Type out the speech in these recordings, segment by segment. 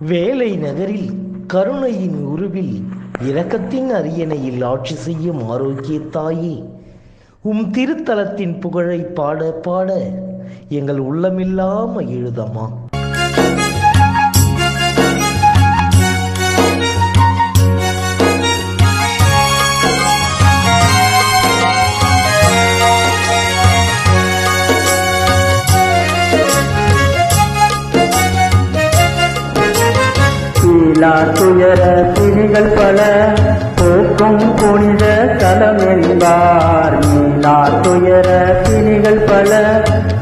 வேலை நகரில் கருணையின் உருவில் இரக்கத்தின் அரியணையில் ஆட்சி செய்யும் ஆரோக்கிய தாயே உம் திருத்தலத்தின் புகழை பாட பாட எங்கள் உள்ளமில்லாம எழுதமா? கீழா துயர பிணிகள் பல போக்கும் புனித தலம் என்பார் நீலா துயர பிணிகள் பல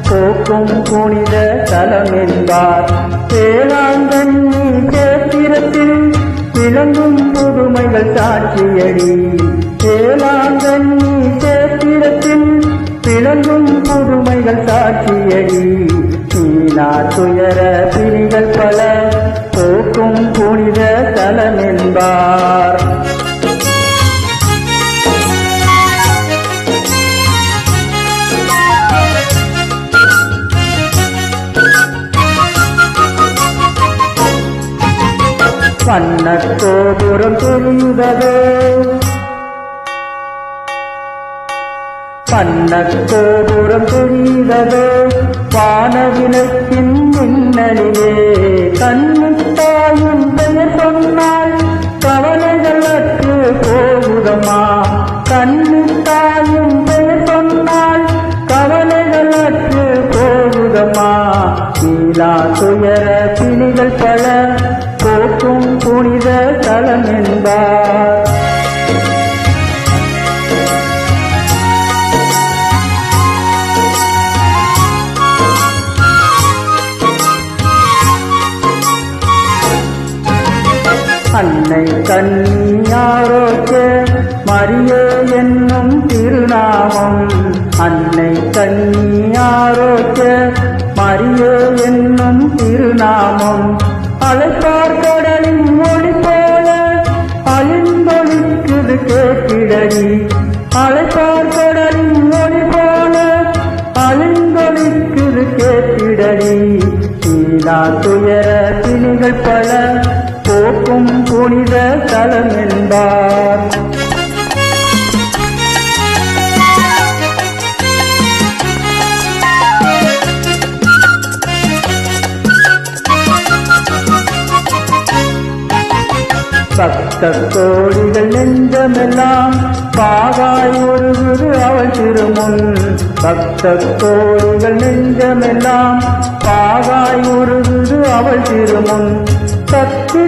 போக்கும் புனித தலம் என்பார் வேளாங்கண்ணி கேத்திரத்தில் விளங்கும் புதுமைகள் சாட்சியடி. வேளாங்கண்ணி கேத்திரத்தில் விளங்கும் புதுமைகள் சாட்சியடி. நீலா துயர பிணிகள் பல பெரும் புனித தலமென்பார். என்பார் வண்ணக் கோபுரம் தெரிந்ததோ வண்ணக் தெரிந்ததோ வானவிளக்கின் மின்னலிலே கண்ணுத்தாயின் சொன்னால் கவலைகள் அற்று போகுதம்மா. தாயும் பெயர் சொன்னால் கவலைகள் அற்று போகுதம்மா. கீழா துயர பிணிகள் பல போக்கும் புனித தலம் என்பார் அன்னை கன்னியாரோச்ச மரியே என்னும் திருநாமம். அன்னை கன்னியாரோச்ச மரியே என்னும் திருநாமம். அழைப்பார் கடலின் மொழி போல அழிந்தொழிக்குது கேட்டிடடி அழைப்பார் கடலின் மொழி போல அழிந்தொழிக்குது கேட்டிடடி துயர பிணிகள் பல போக்கும் புனித தலம் என்பார் பக்த கோடிகள் நெஞ்சமெல்லாம் பாவாய் ஒருகுது அவள் திருமுன். பக்த கோடிகள் நெஞ்சமெல்லாம் பாவாய் ஒருகுது அவள் திருமுன். சக்தி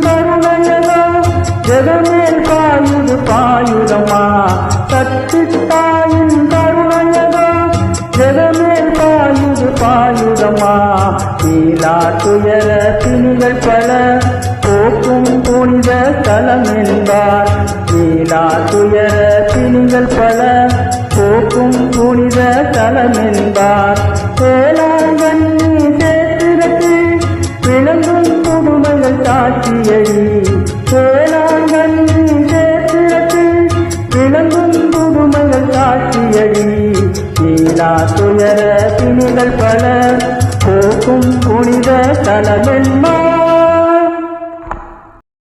கருணையதா? ஜெகமேல் பாயுது பாயுதமா? சக்தி கருணையதா? ஜெகமேல் பாயுது பாயுதமா? நீலா துயர திணிகள் பல போக்கும் புனித தலம் என்பார் நீலா துயர திணிகள் பல போக்கும் புனித தலம் என்பார் வேளாங்கண்ணி விளங்கும் புதுமைகள் சாட்சியடி கீழா துயர பிணிகள் பல போக்கும் புனித தலமென்மா